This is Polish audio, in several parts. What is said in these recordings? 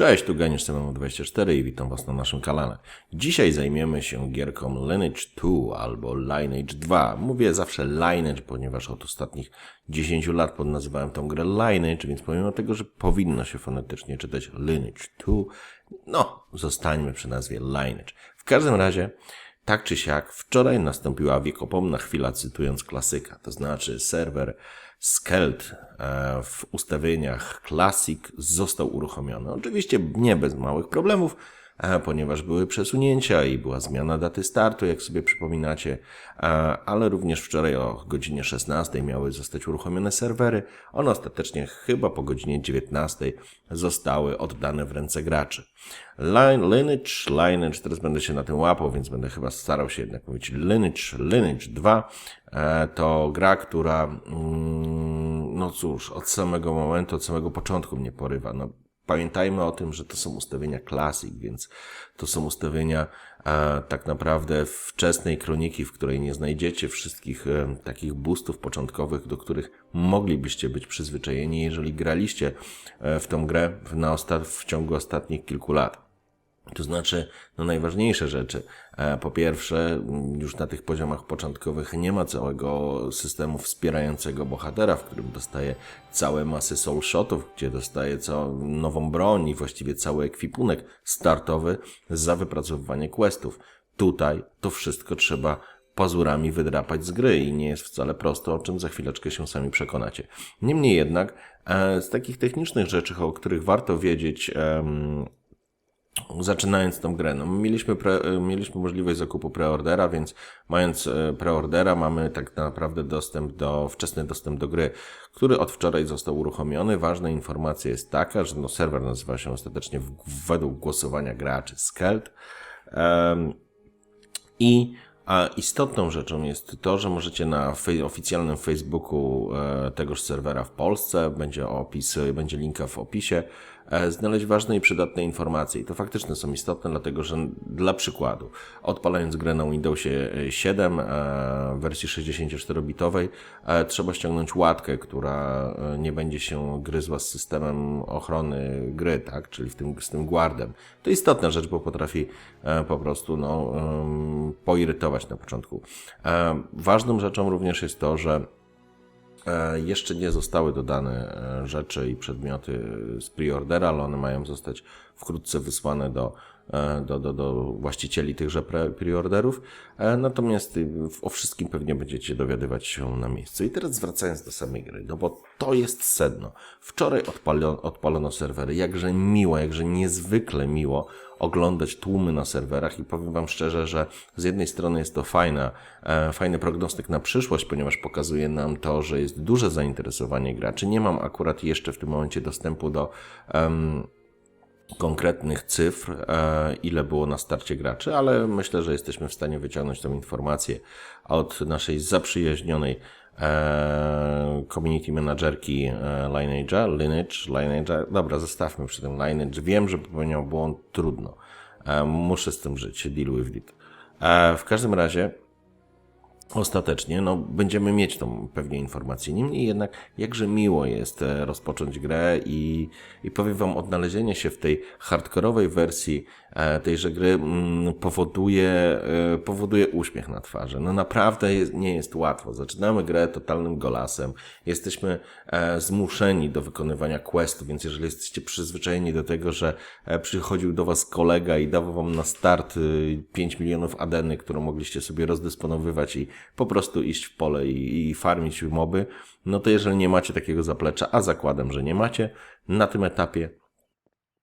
Cześć, tu Geniusz 24 i witam Was na naszym kanale. Dzisiaj zajmiemy się gierką Lineage 2 albo Lineage 2. Mówię zawsze Lineage, ponieważ od ostatnich 10 lat podnazywałem tą grę Lineage, więc pomimo tego, że powinno się fonetycznie czytać Lineage 2, no, zostańmy przy nazwie Lineage. W każdym razie, tak czy siak, wczoraj nastąpiła wiekopomna chwila, cytując klasyka, to znaczy serwer Skelt e, w ustawieniach Classic został uruchomiony. Oczywiście nie bez małych problemów, ponieważ były przesunięcia i była zmiana daty startu, jak sobie przypominacie, e, ale również wczoraj o godzinie 16 miały zostać uruchomione serwery. One ostatecznie chyba po godzinie 19 zostały oddane w ręce graczy. Line, lineage, lineage, teraz będę się na tym łapał, więc będę chyba starał się jednak mówić lineage, lineage 2 to gra, która, mm, no cóż, od samego momentu, od samego początku mnie porywa. No, pamiętajmy o tym, że to są ustawienia Classic, więc to są ustawienia e, tak naprawdę wczesnej kroniki, w której nie znajdziecie wszystkich e, takich boostów początkowych, do których moglibyście być przyzwyczajeni, jeżeli graliście e, w tą grę w, na w ciągu ostatnich kilku lat. To znaczy, no najważniejsze rzeczy. E, po pierwsze, już na tych poziomach początkowych nie ma całego systemu wspierającego bohatera, w którym dostaje całe masy soul shotów, gdzie dostaje całą nową broń i właściwie cały ekwipunek startowy za wypracowywanie questów. Tutaj to wszystko trzeba pazurami wydrapać z gry i nie jest wcale prosto, o czym za chwileczkę się sami przekonacie. Niemniej jednak, e, z takich technicznych rzeczy, o których warto wiedzieć, zaczynając tą grę. No, mieliśmy, pre, mieliśmy możliwość zakupu preordera, więc mając e, preordera mamy tak naprawdę dostęp do, wczesny dostęp do gry, który od wczoraj został uruchomiony. Ważna informacja jest taka, że no, serwer nazywa się ostatecznie według głosowania graczy Skelt. Um, I a istotną rzeczą jest to, że możecie na oficjalnym Facebooku e, tegoż serwera w Polsce, będzie opis, będzie linka w opisie, znaleźć ważne i przydatne informacje. I to faktycznie są istotne, dlatego że dla przykładu, odpalając grę na Windowsie 7 e, w wersji 64-bitowej, e, trzeba ściągnąć łatkę, która nie będzie się gryzła z systemem ochrony gry, tak? czyli w tym, z tym guardem. To istotna rzecz, bo potrafi po prostu no, poirytować na początku. Ważną rzeczą również jest to, że E, jeszcze nie zostały dodane e, rzeczy i przedmioty z preordera, ale one mają zostać wkrótce wysłane do, e, do, do, do właścicieli tychże preorderów. Natomiast o wszystkim pewnie będziecie dowiadywać się na miejscu. I teraz wracając do samej gry, no bo to jest sedno. Wczoraj odpalono, odpalono serwery, jakże miło, jakże niezwykle miło oglądać tłumy na serwerach i powiem Wam szczerze, że z jednej strony jest to fajna, e, fajny prognostyk na przyszłość, ponieważ pokazuje nam to, że jest duże zainteresowanie graczy. Nie mam akurat jeszcze w tym momencie dostępu do um, konkretnych cyfr, e, ile było na starcie graczy, ale myślę, że jesteśmy w stanie wyciągnąć tę informację od naszej zaprzyjaźnionej e, community managerki e, Lineage'a, Lineage, Lineage'a. Dobra, zostawmy przy tym Lineage. Wiem, że popełniał błąd, trudno. Muszę z tym żyć, deal with it. W każdym razie ostatecznie no, będziemy mieć tą pewnie informację. Niemniej jednak, jakże miło jest e, rozpocząć grę i, i powiem Wam, odnalezienie się w tej hardkorowej wersji tejże gry mm, powoduje, e, powoduje uśmiech na twarzy. No naprawdę jest, nie jest łatwo. Zaczynamy grę totalnym golasem. Jesteśmy zmuszeni do wykonywania questu, więc jeżeli jesteście przyzwyczajeni do tego, że przychodził do Was kolega i dawał Wam na start 5 milionów adeny, którą mogliście sobie rozdysponowywać i po prostu iść w pole i, i farmić moby, no to jeżeli nie macie takiego zaplecza, a zakładam, że nie macie na tym etapie,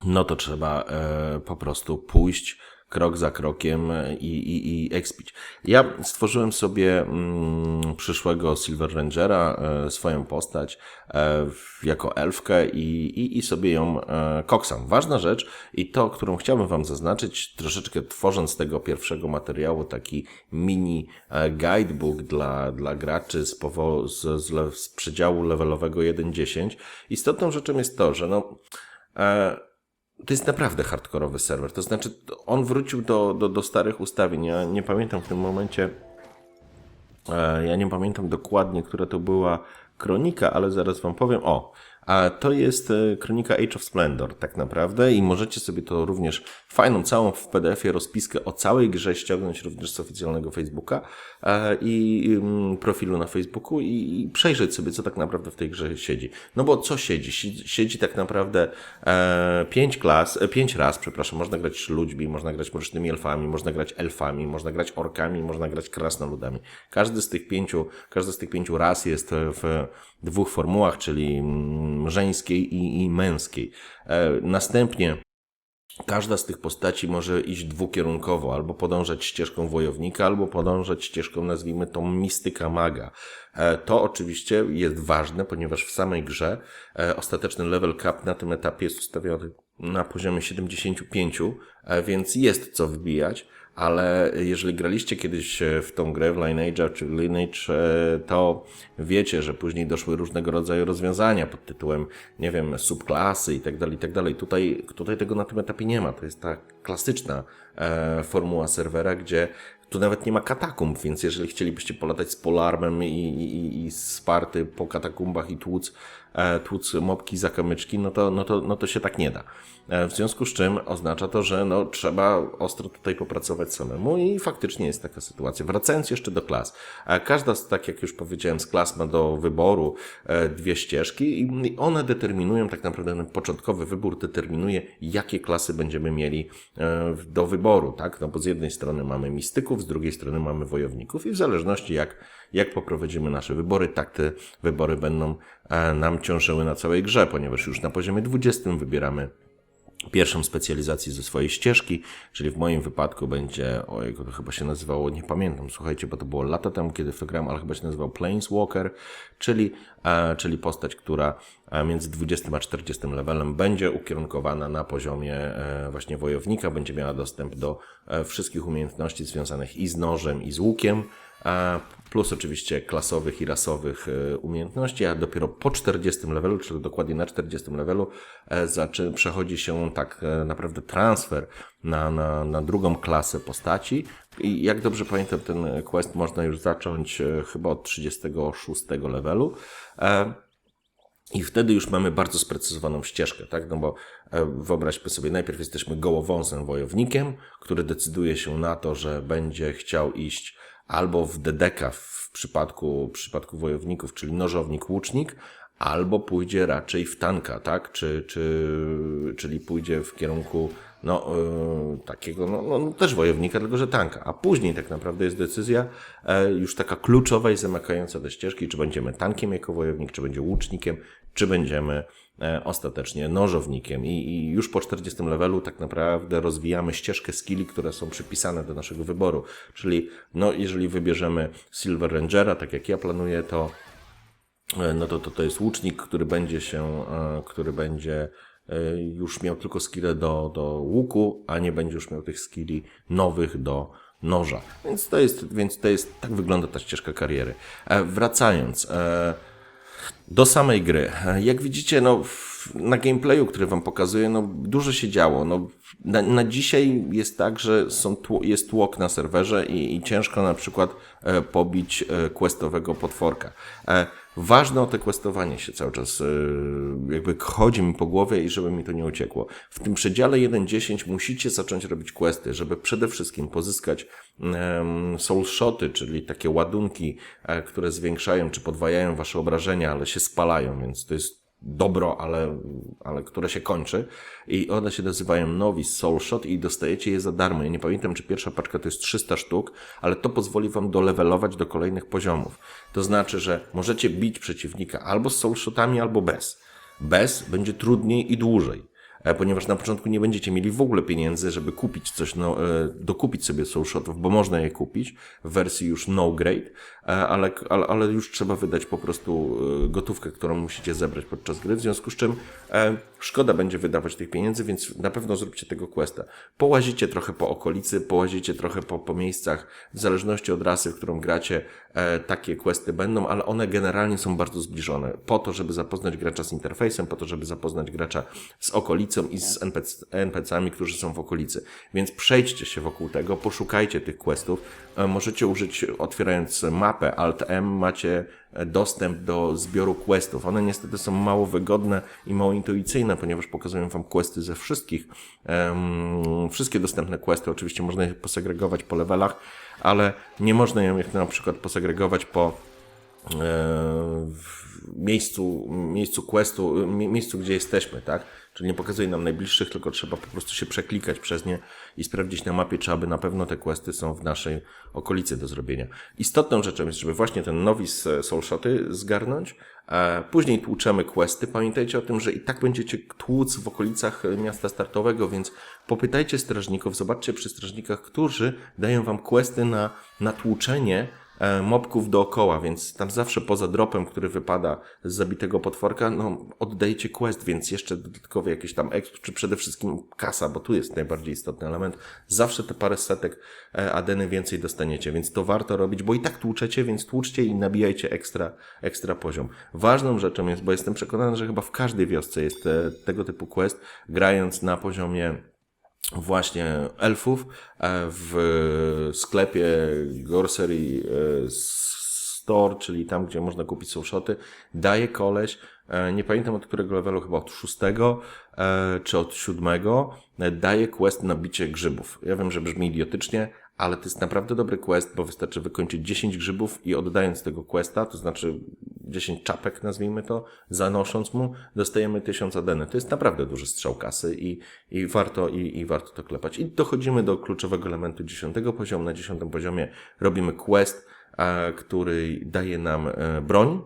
no to trzeba e, po prostu pójść krok za krokiem i, i, i expić. Ja stworzyłem sobie mm, przyszłego Silver Rangera, e, swoją postać e, jako elfkę i, i, i sobie ją e, koksam. Ważna rzecz i to, którą chciałbym Wam zaznaczyć, troszeczkę tworząc tego pierwszego materiału taki mini e, guidebook dla, dla graczy z, powo- z, z, z przedziału levelowego 1.10. Istotną rzeczą jest to, że no e, to jest naprawdę hardkorowy serwer. To znaczy, on wrócił do, do, do starych ustawień. Ja nie pamiętam w tym momencie, e, ja nie pamiętam dokładnie, która to była kronika, ale zaraz wam powiem. O, A to jest e, kronika Age of Splendor tak naprawdę i możecie sobie to również fajną, całą w PDF-ie rozpiskę o całej grze ściągnąć również z oficjalnego Facebooka e, i mm, profilu na Facebooku i, przejrzeć sobie, co tak naprawdę w tej grze siedzi. No bo co siedzi? Siedzi, tak naprawdę e, pięć klas, pięć raz, przepraszam, można grać ludźmi, można grać mrocznymi elfami, można grać elfami, można grać orkami, można grać krasnoludami. Każdy z tych pięciu, każdy z tych pięciu ras jest w dwóch formułach, czyli mm, żeńskiej i, i męskiej. E, następnie Każda z tych postaci może iść dwukierunkowo, albo podążać ścieżką wojownika, albo podążać ścieżką, nazwijmy to, mistyka maga. E, To oczywiście jest ważne, ponieważ w samej grze e, ostateczny level cap na tym etapie jest ustawiony na poziomie 75, e, więc jest co wbijać, ale jeżeli graliście kiedyś e, w tą grę w Lineage'a czy Lineage, e, to wiecie, że później doszły różnego rodzaju rozwiązania pod tytułem, nie wiem, subklasy i tak dalej, tak dalej. Tutaj, tutaj tego na tym etapie nie ma. To jest ta klasyczna e, formuła serwera, gdzie tu nawet nie ma katakumb, więc jeżeli chcielibyście polatać z polarmem i, i, i sparty po katakumbach i tłuc, tłuc mopki za kamyczki, no to, no, to, no to się tak nie da. E, w związku z czym oznacza to, że no, trzeba ostro tutaj popracować samemu i faktycznie jest taka sytuacja. Wracając jeszcze do klas. E, Każda tak jak już powiedziałem, z klas ma do wyboru e, dwie ścieżki i one determinują, tak naprawdę początkowy wybór determinuje, jakie klasy będziemy mieli e, do wyboru, tak? No bo z jednej strony mamy mistyków, z drugiej strony mamy wojowników i w zależności jak, jak poprowadzimy nasze wybory, tak te wybory będą e, nam ciążyły na całej grze, ponieważ już na poziomie 20 wybieramy pierwszą specjalizację ze swojej ścieżki, czyli w moim wypadku będzie, oj, to chyba się nazywało, nie pamiętam, słuchajcie, bo to było lata temu, kiedy w to grałem, ale chyba się nazywał Planeswalker, czyli, e, czyli postać, która e, między 20 a 40 levelem będzie ukierunkowana na poziomie e, właśnie wojownika, będzie miała dostęp do e, wszystkich umiejętności związanych i z nożem, i z łukiem, plus oczywiście klasowych i rasowych e, umiejętności, a dopiero po 40 levelu, czyli dokładnie na 40 levelu, e, przechodzi się tak e, naprawdę transfer na, na, na drugą klasę postaci. I jak dobrze pamiętam, ten quest można już zacząć chyba od 36 levelu. I wtedy już mamy bardzo sprecyzowaną ścieżkę, tak? No bo wyobraźmy sobie, najpierw jesteśmy gołowąsem wojownikiem, który decyduje się na to, że będzie chciał iść albo w DDK w przypadku, w przypadku wojowników, czyli nożownik, łucznik, albo pójdzie raczej w tanka, tak? Czy, czy, czyli pójdzie w kierunku no, yy, takiego, no, no, no też wojownika, tylko że tanka. A później tak naprawdę jest decyzja e, już taka kluczowa i zamykająca te ścieżki, czy będziemy tankiem jako wojownik, czy będzie łucznikiem, czy będziemy e, ostatecznie nożownikiem. I, już po 40 levelu tak naprawdę rozwijamy ścieżkę skilli, które są przypisane do naszego wyboru. Czyli no, jeżeli wybierzemy Silver Rangera, tak jak ja planuję, to E, no to, to to jest łucznik, który będzie się, e, który będzie już miał tylko skille do, do łuku, a nie będzie już miał tych skilli nowych do noża. Więc to jest, więc to jest, tak wygląda ta ścieżka kariery. Wracając, do samej gry. Jak widzicie, no, na gameplayu, który wam pokazuję, no, dużo się działo. No, na, na dzisiaj jest tak, że są tło, jest tłok na serwerze i, i ciężko na przykład e, pobić e, questowego potworka. E, ważne o te questowanie się cały czas, e, jakby chodzi mi po głowie i żeby mi to nie uciekło. W tym przedziale 1.10 musicie zacząć robić questy, żeby przede wszystkim pozyskać soul shoty, czyli takie ładunki, e, które zwiększają czy podwajają wasze obrażenia, ale się spalają, więc to jest dobro, ale, ale które się kończy. I one się nazywają Novice Soul Shot i dostajecie je za darmo. Ja nie pamiętam, czy pierwsza paczka to jest 300 sztuk, ale to pozwoli wam dolewelować do kolejnych poziomów. To znaczy, że możecie bić przeciwnika albo z soul shotami, albo bez. Bez będzie trudniej i dłużej e, ponieważ na początku nie będziecie mieli w ogóle pieniędzy, żeby kupić coś, no, e, dokupić sobie soul shotów, bo można je kupić w wersji już no grade, ale, ale, ale już trzeba wydać po prostu e, gotówkę, którą musicie zebrać podczas gry, w związku z czym e, szkoda będzie wydawać tych pieniędzy, więc na pewno zróbcie tego questa. Połazicie trochę po okolicy, połazicie trochę po, po miejscach, w zależności od rasy, w którą gracie, e, takie questy będą, ale one generalnie są bardzo zbliżone. Po to, żeby zapoznać gracza z interfejsem, po to, żeby zapoznać gracza z okolicą i z NPC, NPC-ami, którzy są w okolicy. Więc przejdźcie się wokół tego, poszukajcie tych questów. E, Możecie użyć, otwierając mapę Alt-M, macie e, dostęp do zbioru questów. One niestety są mało wygodne i mało intuicyjne, ponieważ pokazują Wam questy ze wszystkich, um, wszystkie dostępne questy. Oczywiście można je posegregować po levelach, ale nie można je na przykład posegregować po e, miejscu, miejscu questu, miejscu, gdzie jesteśmy, tak? Czyli nie pokazuje nam najbliższych, tylko trzeba po prostu się przeklikać przez nie i sprawdzić na mapie, czy aby na pewno te questy są w naszej okolicy do zrobienia. Istotną rzeczą jest, żeby właśnie ten nowice soulshoty zgarnąć, później tłuczemy questy. Pamiętajcie o tym, że i tak będziecie tłuc w okolicach miasta startowego, więc popytajcie strażników, zobaczcie przy strażnikach, którzy dają wam questy na, na tłuczenie E, mobków dookoła, więc tam zawsze poza dropem, który wypada z zabitego potworka, no oddajecie quest, więc jeszcze dodatkowe jakieś tam exp, czy przede wszystkim kasa, bo tu jest najbardziej istotny element. Zawsze te parę setek e, adeny więcej dostaniecie, więc to warto robić, bo i tak tłuczecie, więc tłuczcie i nabijajcie ekstra, ekstra poziom. Ważną rzeczą jest, bo jestem przekonany, że chyba w każdej wiosce jest e, tego typu quest, grając na poziomie właśnie elfów e, w sklepie Grocery e, Store, czyli tam, gdzie można kupić soulshoty, daje koleś, e, nie pamiętam od którego levelu, chyba od szóstego czy od siódmego, daje quest na bicie grzybów. Ja wiem, że brzmi idiotycznie, ale to jest naprawdę dobry quest, bo wystarczy wykończyć 10 grzybów i oddając tego questa, to znaczy 10 czapek, nazwijmy to, zanosząc mu, dostajemy 1000 adeny. To jest naprawdę duży strzał kasy i, i, warto, i, i warto to klepać. I dochodzimy do kluczowego elementu 10 poziomu. Na 10 poziomie robimy quest, a, który daje nam e, broń,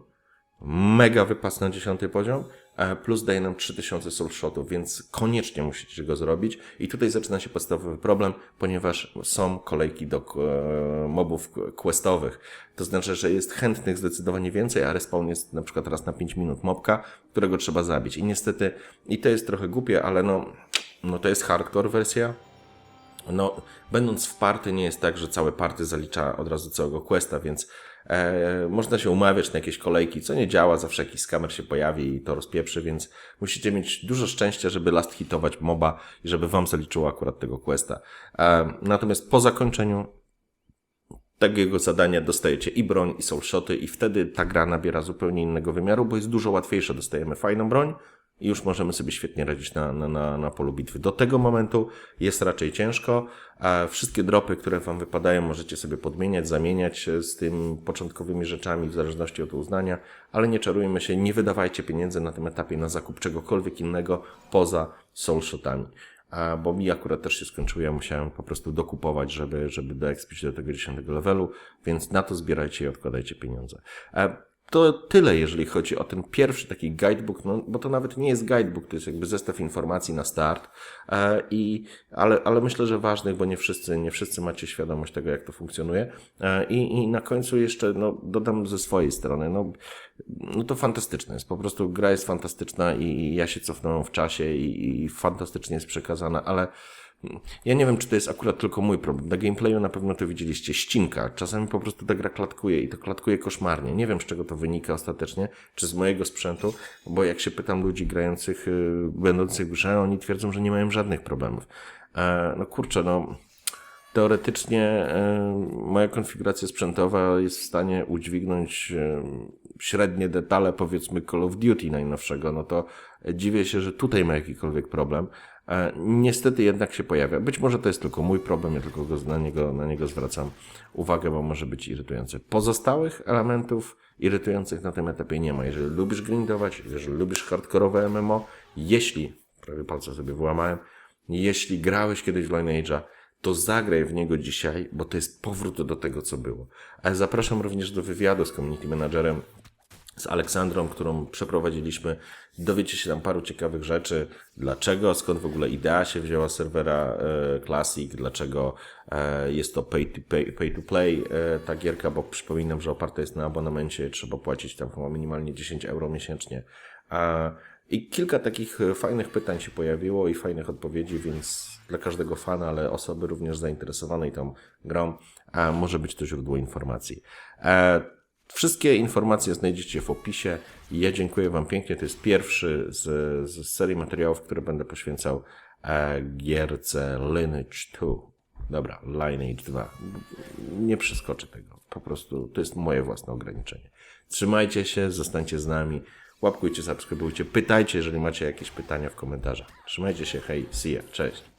mega wypas na 10 poziom, E, plus daje nam 3000 soulshotów, więc koniecznie musicie go zrobić. I tutaj zaczyna się podstawowy problem, ponieważ są kolejki do e, mobów questowych. To znaczy, że jest chętnych zdecydowanie więcej, a respawn jest na przykład raz na 5 minut mobka, którego trzeba zabić. I niestety, i to jest trochę głupie, ale no, no to jest hardcore wersja, no, będąc w party nie jest tak, że całe party zalicza od razu całego questa, więc e, można się umawiać na jakieś kolejki, co nie działa, zawsze jakiś skamer się pojawi i to rozpieprzy, więc musicie mieć dużo szczęścia, żeby last hitować moba i żeby wam zaliczyło akurat tego questa. E, natomiast po zakończeniu takiego zadania dostajecie i broń, i soulshoty i wtedy ta gra nabiera zupełnie innego wymiaru, bo jest dużo łatwiejsza. Dostajemy fajną broń, i już możemy sobie świetnie radzić na, na, na, polu bitwy. Do tego momentu jest raczej ciężko, wszystkie dropy, które Wam wypadają, możecie sobie podmieniać, zamieniać z tym początkowymi rzeczami w zależności od uznania, ale nie czarujmy się, nie wydawajcie pieniędzy na tym etapie na zakup czegokolwiek innego poza soulshotami. Bo mi akurat też się skończyło, ja musiałem po prostu dokupować, żeby, żeby doekspić do tego 10 levelu, więc na to zbierajcie i odkładajcie pieniądze. To tyle, jeżeli chodzi o ten pierwszy taki guidebook, no, bo to nawet nie jest guidebook, to jest jakby zestaw informacji na start, e, i, ale, ale myślę, że ważnych, bo nie wszyscy, nie wszyscy macie świadomość tego, jak to funkcjonuje. E, i, I na końcu jeszcze, no, dodam ze swojej strony, no, no to fantastyczne jest, po prostu gra jest fantastyczna i, i ja się cofnąłem w czasie i, i fantastycznie jest przekazana, ale ja nie wiem, czy to jest akurat tylko mój problem. Na gameplayu na pewno to widzieliście. Ścinka. Czasami po prostu ta gra klatkuje i to klatkuje koszmarnie. Nie wiem, z czego to wynika ostatecznie, czy z mojego sprzętu, bo jak się pytam ludzi grających, yy, będących w grze, oni twierdzą, że nie mają żadnych problemów. E, no kurczę, no teoretycznie e, moja konfiguracja sprzętowa jest w stanie udźwignąć e, średnie detale, powiedzmy Call of Duty najnowszego, no to dziwię się, że tutaj ma jakikolwiek problem. E, niestety jednak się pojawia. Być może to jest tylko mój problem, ja tylko go, na, niego, na niego zwracam uwagę, bo może być irytujący. Pozostałych elementów irytujących na tym etapie nie ma. Jeżeli lubisz grindować, jeżeli lubisz hardkorowe MMO, jeśli, prawie palce sobie wyłamałem, jeśli grałeś kiedyś w Lineage'a, to zagraj w niego dzisiaj, bo to jest powrót do tego, co było. Ale zapraszam również do wywiadu z community managerem z Aleksandrą, którą przeprowadziliśmy. Dowiecie się tam paru ciekawych rzeczy. Dlaczego, skąd w ogóle idea się wzięła serwera e, Classic, dlaczego e, jest to pay to, pay, pay to play e, ta gierka, bo przypominam, że oparta jest na abonamencie, trzeba płacić tam chyba minimalnie 10 euro miesięcznie. I kilka takich fajnych pytań się pojawiło i fajnych odpowiedzi, więc dla każdego fana, ale osoby również zainteresowanej tą grą, może być to źródło informacji. Wszystkie informacje znajdziecie w opisie. Ja dziękuję Wam pięknie. To jest pierwszy z, z serii materiałów, które będę poświęcał e, gierce Lineage 2. Dobra, Lineage 2. Nie przeskoczę tego. Po prostu to jest moje własne ograniczenie. Trzymajcie się, zostańcie z nami. Łapkujcie, subskrybujcie, pytajcie, jeżeli macie jakieś pytania w komentarzach. Trzymajcie się, hej, see ya, cześć.